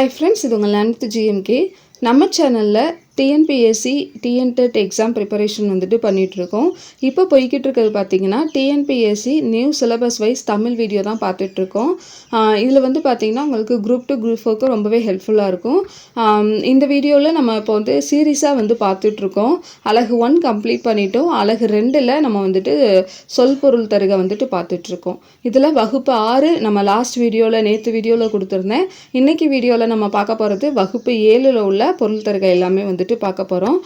Hi friends இது உங்கள் length GMK நம்ம சேனலில் டிஎன்பிஎஸ்சி டிஎன்டெட் எக்ஸாம் ப்ரிப்பரேஷன் வந்துட்டு பண்ணிகிட்ருக்கோம் இப்போ போய்கிட்டு இருக்கிறது பார்த்தீங்கன்னா TNPSC new syllabus wise Tamil video தான் பார்த்துட்ருக்கோம் இதில் வந்து பார்த்தீங்கன்னா உங்களுக்கு குரூப் டூ குரூப் ஃபோர்க்கு ரொம்பவே ஹெல்ப்ஃபுல்லாக இருக்கும். இந்த வீடியோவில் நம்ம இப்போ வந்து சீரியஸாக வந்து பார்த்துட்ருக்கோம் அழகு ஒன் கம்ப்ளீட் பண்ணிட்டோம். அழகு ரெண்டில் நம்ம வந்துட்டு சொல் பொருள் தருக வந்துட்டு பார்த்துட்ருக்கோம் இதில் வகுப்பு ஆறு நம்ம லாஸ்ட் வீடியோவில் நேற்று வீடியோவில் கொடுத்துருந்தேன். இன்றைக்கி வீடியோவில் நம்ம பார்க்க போகிறது வகுப்பு ஏழில் உள்ள பொருள் தருக எல்லாமே வந்துட்டு பார்க்க போகிறோம்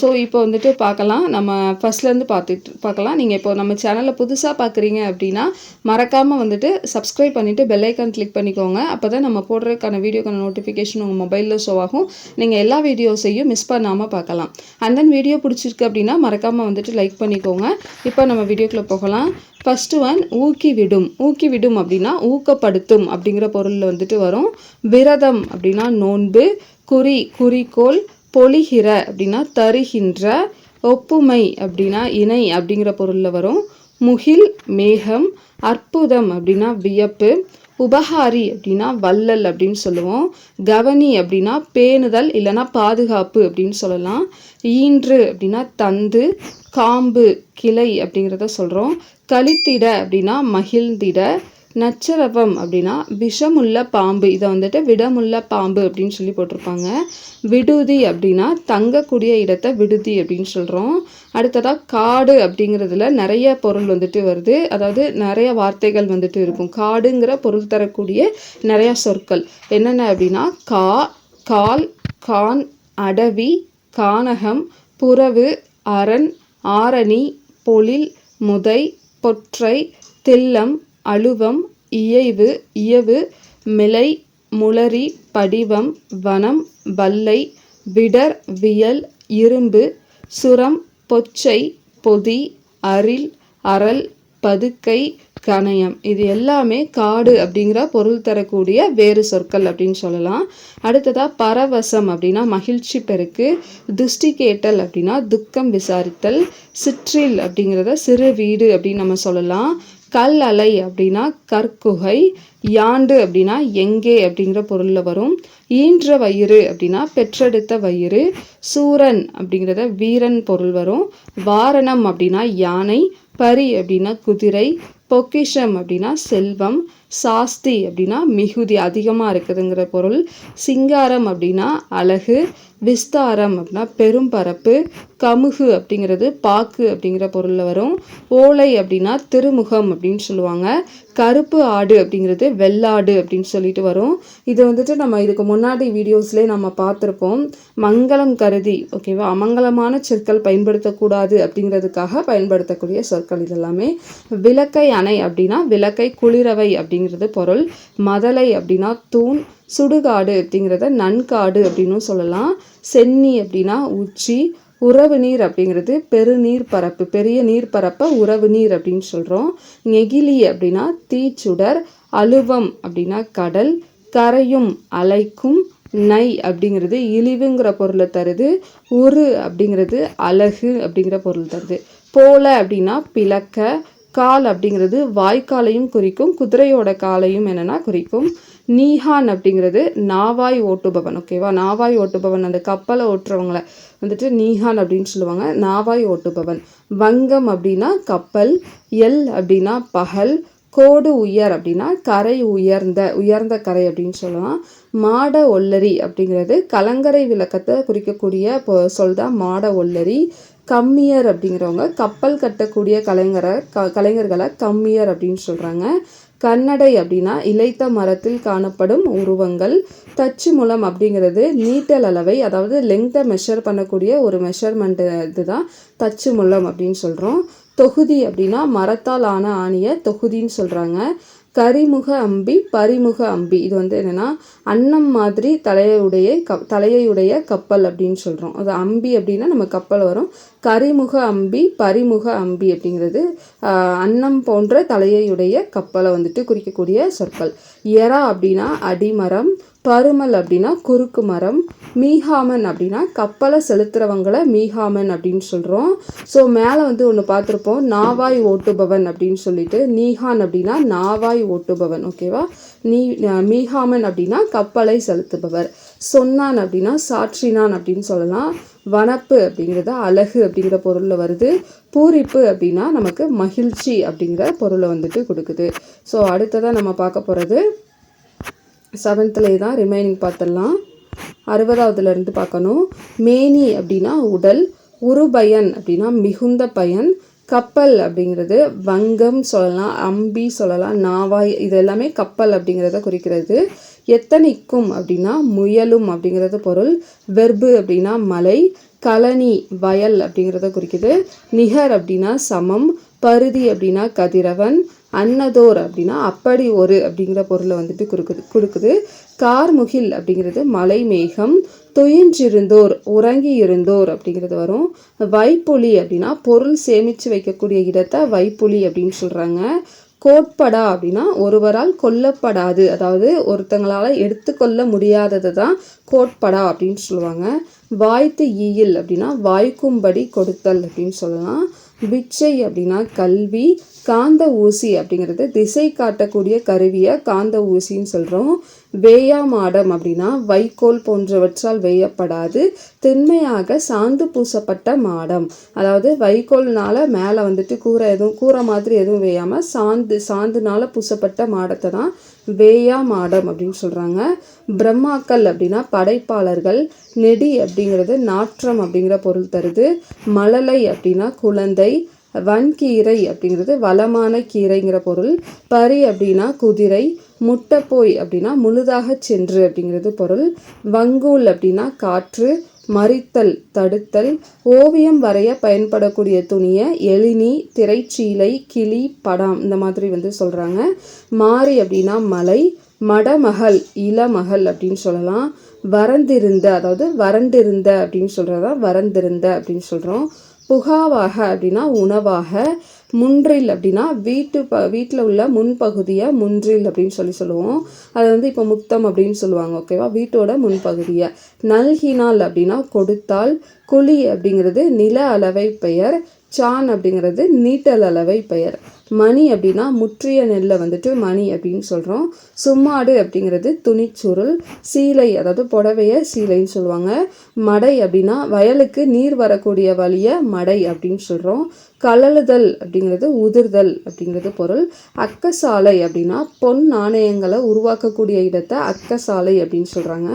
ஸோ இப்போ வந்துட்டு பார்க்கலாம். நம்ம ஃபஸ்ட்லேருந்து பார்த்துட்டு பார்க்கலாம். நீங்கள் இப்போ நம்ம சேனலில் புதுசாக பார்க்குறீங்க அப்படின்னா மறக்காமல் வந்துட்டு சப்ஸ்கிரைப் பண்ணிவிட்டு பெல்லைக்கான் கிளிக் பண்ணிக்கோங்க. அப்போ தான் நம்ம போடுறதுக்கான வீடியோக்கான நோட்டிஃபிகேஷன் உங்கள் மொபைலில் ஷோ ஆகும். நீங்கள் எல்லா வீடியோஸையும் மிஸ் பண்ணாமல் பார்க்கலாம். அண்ட் தென் வீடியோ பிடிச்சிருக்கு அப்படின்னா மறக்காமல் வந்துட்டு லைக் பண்ணிக்கோங்க. இப்போ நம்ம வீடியோக்குள்ளே போகலாம். ஃபஸ்ட்டு ஒன் ஊக்கி விடும் ஊக்கி விடும் அப்படின்னா ஊக்கப்படுத்தும் அப்படிங்கிற பொருளில் வந்துட்டு வரும். விரதம் அப்படின்னா நோன்பு குறி குறிக்கோள் பொழிகிற அப்படின்னா தருகின்ற ஒப்புமை அப்படின்னா இணை அப்படிங்கிற பொருளில் வரும். முகில் மேகம் அற்புதம் அப்படின்னா வியப்பு. உபகாரி அப்படின்னா வள்ளல் அப்படின்னு சொல்லுவோம். கவனி அப்படின்னா பேணுதல் இல்லைன்னா பாதுகாப்பு அப்படின்னு சொல்லலாம். ஈன்று அப்படின்னா தந்து காம்பு கிளை அப்படிங்கிறத சொல்கிறோம் கழித்திட அப்படின்னா மகிழ்ந்திட. நச்சரவம் அப்படின்னா விஷமுள்ள பாம்பு. இதை வந்துட்டு விடமுள்ள பாம்பு அப்படின்னு சொல்லி போட்டிருப்பாங்க. விடுதி அப்படின்னா தங்கக்கூடிய இடத்த விடுதி அப்படின்னு சொல்கிறோம் அடுத்ததாக காடு அப்படிங்கிறதுல நிறைய பொருள் வந்துட்டு வருது. அதாவது நிறைய வார்த்தைகள் வந்துட்டு இருக்கும். காடுங்கிற பொருள் தரக்கூடிய நிறைய சொற்கள். என்னென்ன அப்படின்னா கா கால் கான் அடவி கானகம் புறவு அரண் ஆரணி பொழில் முதை பொற்றை தில்லம் அழுவம் இயைவு இயவு மிலை முளரி படிவம் வனம் வல்லை விடர் வியல் இரும்பு சுரம் பொச்சை பொதி அரில் அரல் பதுக்கை கணயம். இது எல்லாமே காடு அப்படிங்கிற பொருள் தரக்கூடிய வேறு சொற்கள் அப்படின்னு சொல்லலாம். அடுத்ததாக பரவசம் அப்படின்னா மகிழ்ச்சி பெருக்கு துஷ்டி கேட்டல் அப்படின்னா துக்கம் விசாரித்தல் சிற்றில் அப்படிங்கிறத சிறு வீடு அப்படின்னு நம்ம சொல்லலாம். கல் அலை அப்படின்னா கற்குகை யாண்டு அப்படின்னா எங்கே அப்படிங்கிற பொருளில் வரும். ஈன்ற வயிறு அப்படின்னா பெற்றெடுத்த வயிறு. சூரன் அப்படிங்கிறத வீரன் பொருள் வரும். வாரணம் அப்படின்னா யானை. பரி அப்படின்னா குதிரை பொக்கிஷம் அப்படின்னா செல்வம் சாஸ்தி அப்படின்னா மிகுதி அதிகமாக இருக்குதுங்கிற பொருள். சிங்காரம் அப்படின்னா அழகு விஸ்தாரம் அப்படின்னா பெரும்பரப்பு கமுகு அப்படிங்கிறது பாக்கு அப்படிங்கிற பொருளில் வரும். ஓலை அப்படின்னா திருமுகம் அப்படின்னு சொல்லுவாங்க. கருப்பு ஆடு அப்படிங்கிறது வெள்ளாடு அப்படின்னு சொல்லிட்டு வரும். இது வந்துட்டு நம்ம இதுக்கு முன்னாடி வீடியோஸ்லேயே நம்ம பார்த்துருப்போம். மங்களம் கருதி ஓகேவா? அமங்கலமான சொற்கள் பயன்படுத்தக்கூடாது அப்படிங்கிறதுக்காக பயன்படுத்தக்கூடிய சொல். சொற்கள் இதெல்லாமே விளக்கை அணை அப்படின்னா விளக்கை குளிரவை அப்படிங்கிறது பொருள் மதலை அப்படின்னா தூண் சுடுகாடு அப்படிங்கிறத நன்காடு அப்படின்னும் சொல்லலாம். சென்னி அப்படின்னா உச்சி உறவு நீர் அப்படிங்கிறது பெருநீர் பரப்பு பெரிய நீர் பரப்பை உறவு நீர் அப்படின்னு சொல்கிறோம் நெகிழி அப்படின்னா தீச்சுடர் அலுவம் அப்படின்னா கடல் கரையும் அலைக்கும் நை அப்படிங்கிறது இழிவுங்கிற பொருளை தருது உரு அப்படிங்கிறது அழகு அப்படிங்கிற பொருள் தருது. போல அப்படின்னா பிளக்க கால் அப்படிங்கிறது வாய்க்காலையும் குறிக்கும் குதிரையோட காலையும் என்னன்னா குறிக்கும். நீஹான் அப்படிங்கிறது நாவாய் ஓட்டுபவன் ஓகேவா நாவாய் ஓட்டுபவன் அந்த கப்பலை ஓட்டுறவங்கள வந்துட்டு நீஹான் அப்படின்னு சொல்லுவாங்க. நாவாய் ஓட்டுபவன். வங்கம் அப்படின்னா கப்பல் எல் அப்படின்னா பகல் கோடு உயர் அப்படின்னா கரை உயர்ந்த உயர்ந்த கரை அப்படின்னு சொல்லலாம். மாட ஒல்லரி அப்படிங்கிறது கலங்கரை விளக்கத்தை குறிக்கக்கூடிய சொல் தான் மாட ஒல்லரி. கம்மியர் அப்படிங்கிறவங்க கப்பல் கட்டக்கூடிய கலைஞரை க கலைஞர்களை கம்மியர் அப்படின்னு சொல்கிறாங்க கன்னடை அப்படின்னா இலைத்த மரத்தில் காணப்படும் உருவங்கள் தச்சு முலம் அப்படிங்கிறது நீட்டல் அளவை அதாவது லெங்க்த்தை மெஷர் பண்ணக்கூடிய ஒரு மெஷர்மெண்ட் இதுதான் தச்சு முலம் அப்படின்னு சொல்கிறோம் தொகுதி அப்படின்னா மரத்தால் ஆன ஆணியை தொகுதின்னு சொல்கிறாங்க கரிமுக அம்பி பரிமுக அம்பி இது வந்து என்னென்னா அன்னம் மாதிரி தலையுடைய க தலையுடைய கப்பல் அப்படின்னு சொல்கிறோம் அது அம்பி அப்படின்னா நம்ம கப்பல் வரும். கரிமுக அம்பி பரிமுக அம்பி அப்படிங்கிறது அன்னம் போன்ற தலையையுடைய கப்பலை வந்துட்டு குறிக்கக்கூடிய சொற்கள். எரா அப்படின்னா அடிமரம் பருமல் அப்படின்னா குறுக்கு மரம் மீஹாமன் அப்படின்னா கப்பலை செலுத்துறவங்கள மீஹாமன் அப்படின்னு சொல்கிறோம் ஸோ மேலே வந்து ஒன்று பார்த்துருப்போம் நாவாய் ஓட்டுபவன் அப்படின்னு சொல்லிட்டு நீஹான் அப்படின்னா நாவாய் ஓட்டுபவன் ஓகேவா நீ மீஹாமன் அப்படின்னா கப்பலை செலுத்துபவர். சொன்னான் அப்படின்னா சாற்றினான் அப்படின்னு சொல்லலாம். வனப்பு அப்படிங்கிறது அழகு அப்படிங்கிற பொருளில் வருது. பூரிப்பு அப்படின்னா நமக்கு மகிழ்ச்சி அப்படிங்கிற பொருளை வந்துட்டு கொடுக்குது. ஸோ அடுத்ததாக நம்ம பார்க்க போகிறது செவன்த்துலேயே தான் ரிமைனிங் பார்த்துடலாம் அறுபதாவதுலேருந்து பார்க்கணும். மேனி அப்படின்னா உடல் உருபயன் அப்படின்னா மிகுந்த பயன் கப்பல் அப்படிங்கிறது வங்கம் சொல்லலாம் அம்பி சொல்லலாம் நாவாய் இது எல்லாமே கப்பல் அப்படிங்கிறத குறிக்கிறது. எத்தனைக்கும் அப்படின்னா முயலும் அப்படிங்கிறது பொருள். வெர்பு அப்படின்னா மலை. கழனி வயல் அப்படிங்கிறத குறிக்குது. நிகர் அப்படின்னா சமம். பருதி அப்படின்னா கதிரவன். அன்னதோர் அப்படின்னா அப்படி ஒரு அப்படிங்கிற பொருளை வந்துட்டு கொடுக்குது கொடுக்குது கார்முகில் அப்படிங்கிறது மலை மேகம் துயின்றிருந்தோர் உறங்கி இருந்தோர் அப்படிங்கிறது வரும். வைப்புலி அப்படின்னா பொருள் சேமித்து வைக்கக்கூடிய இடத்தை வைப்புலி அப்படின்னு சொல்கிறாங்க கோட்படா அப்படின்னா ஒருவரால் கொல்லப்படாது அதாவது ஒருத்தங்களால் எடுத்துக்கொள்ள முடியாதது தான் கோட்படா அப்படின்னு சொல்லுவாங்க. வாய்த்து ஈயில் அப்படின்னா வாய்க்கும்படி கொடுத்தல் அப்படின்னு சொல்லலாம். பிச்சை அப்படின்னா கல்வி காந்த ஊசி அப்படிங்கிறது திசை காட்டக்கூடிய கருவியை காந்த ஊசின்னு சொல்கிறோம் வேயா மாடம் அப்படின்னா வைக்கோல் போன்றவற்றால் வேயப்படாது. திண்மையாக சாந்து பூசப்பட்ட மாடம். அதாவது வைக்கோல்னால மேலே வந்துட்டு கூரை எதுவும் கூரை மாதிரி எதுவும் வேயாமல் சாந்து சாந்துனால பூசப்பட்ட மாடத்தை தான் வேயா மாடம் அப்படின்னு சொல்கிறாங்க பிரம்மாக்கள் அப்படின்னா படைப்பாளர்கள் நெடி அப்படிங்கிறது நாற்றம் அப்படிங்கிற பொருள் தருது. மழலை அப்படின்னா குழந்தை வன்கீரை அப்படிங்கிறது வளமான கீரைங்கிற பொருள். பரி அப்படின்னா குதிரை முட்டைப்போய் அப்படின்னா முழுதாக சென்று அப்படிங்கிறது பொருள். வங்கூல் அப்படின்னா காற்று மறித்தல் தடுத்தல் ஓவியம் வரைய பயன்படக்கூடிய துணியை எழினி திரைச்சீலை கிளி படம் இந்த மாதிரி வந்து சொல்கிறாங்க மாறி அப்படின்னா மலை மடமகள் இளமகள் அப்படின்னு சொல்லலாம். வறந்திருந்த அதாவது வறண்டிருந்த அப்படின்னு சொல்கிறதா வறந்திருந்த அப்படின்னு சொல்கிறோம் புகாவாக அப்படின்னா உணவாக முன்றில் அப்படின்னா வீட்டு ப வீட்டில் உள்ள முன்பகுதியை முன்றில் அப்படின்னு சொல்லி சொல்லுவோம். அதை வந்து இப்போ முத்தம் அப்படின்னு சொல்லுவாங்க ஓகேவா வீட்டோட முன்பகுதியை. நல்கினால் அப்படின்னா கொடுத்தால் குழி அப்படிங்கிறது நில அளவை பெயர் சான் அப்படிங்கிறது நீட்டல் அளவை பெயர். மணி அப்படின்னா முற்றிய நெல்லை வந்துட்டு மணி அப்படின்னு சொல்கிறோம் சும்மாடு அப்படிங்கிறது துணிச்சுருள் சீலை அதாவது புடவைய சீலைன்னு சொல்லுவாங்க. மடை அப்படின்னா வயலுக்கு நீர் வரக்கூடிய வழியை மடை அப்படின்னு சொல்கிறோம் கலழுதல் அப்படிங்கிறது உதிர்தல் அப்படிங்கிறது பொருள். அக்கசாலை அப்படின்னா பொன் நாணயங்களை உருவாக்கக்கூடிய இடத்தை அக்கசாலை அப்படின்னு சொல்கிறாங்க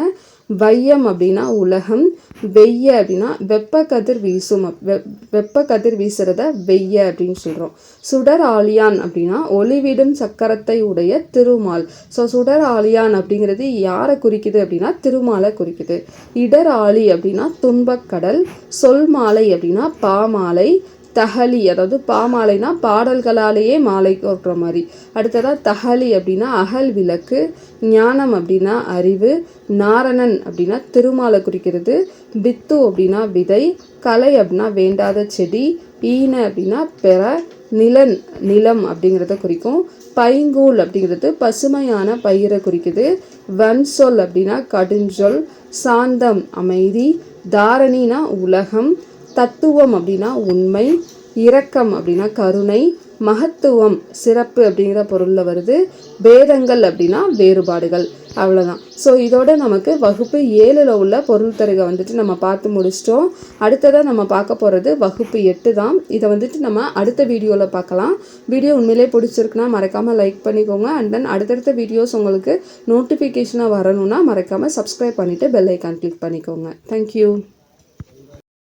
வையம் அப்படின்னா உலகம். வெய்ய அப்படின்னா வெப்ப கதிர் வீசும் வெப்ப கதிர் வீசுறத வெய்ய அப்படின்னு சொல்கிறோம் சுடர் ஆலியான் அப்படின்னா ஒளிவிடும் சக்கரத்தை உடைய திருமால். ஸோ சுடர் ஆலியான் அப்படிங்கிறது யாரை குறிக்குது அப்படின்னா திருமாலை குறிக்குது. இடர் ஆலி அப்படின்னா துன்பக்கடல். சொல் மாலை அப்படின்னா பாமாலை. தகலி அதாவது பாமாலைனா பாடல்களாலேயே மாலை கோர்க்குற மாதிரி. அடுத்ததாக தகலி அப்படின்னா அகல் விளக்கு ஞானம் அப்படின்னா அறிவு நாரணன் அப்படின்னா திருமாலை குறிக்கிறது பித்து அப்படின்னா விதை கலை அப்படின்னா வேண்டாத செடி ஈன அப்படின்னா பெற நிலன் நிலம் அப்படிங்கிறத குறிக்கும். பைங்கூல் அப்படிங்கிறது பசுமையான பயிரை குறிக்குது. வன்சொல் அப்படின்னா கடுஞ்சொல் சாந்தம் அமைதி தாரணினா உலகம் தத்துவம் அப்படின்னா உண்மை இரக்கம் அப்படின்னா கருணை மகத்துவம் சிறப்பு அப்படிங்கிற பொருளில் வருது. பேதங்கள் அப்படின்னா வேறுபாடுகள். அவ்வளோதான் ஸோ இதோட நமக்கு வகுப்பு ஏழில் உள்ள பொருள் தருகை வந்துட்டு நம்ம பார்த்து முடிச்சிட்டோம். அடுத்ததாக நம்ம பார்க்க போகிறது வகுப்பு எட்டு தான். இதை வந்துட்டு நம்ம அடுத்த வீடியோவில் பார்க்கலாம். வீடியோ உண்மையிலே பிடிச்சிருக்குன்னா மறக்காமல் லைக் பண்ணிக்கோங்க. அண்ட் தென் அடுத்தடுத்த வீடியோஸ் உங்களுக்கு நோட்டிஃபிகேஷனாக வரணும்னா மறக்காமல் சப்ஸ்கிரைப் பண்ணிவிட்டு பெல் ஐக்கான் கிளிக் பண்ணிக்கோங்க. Thank you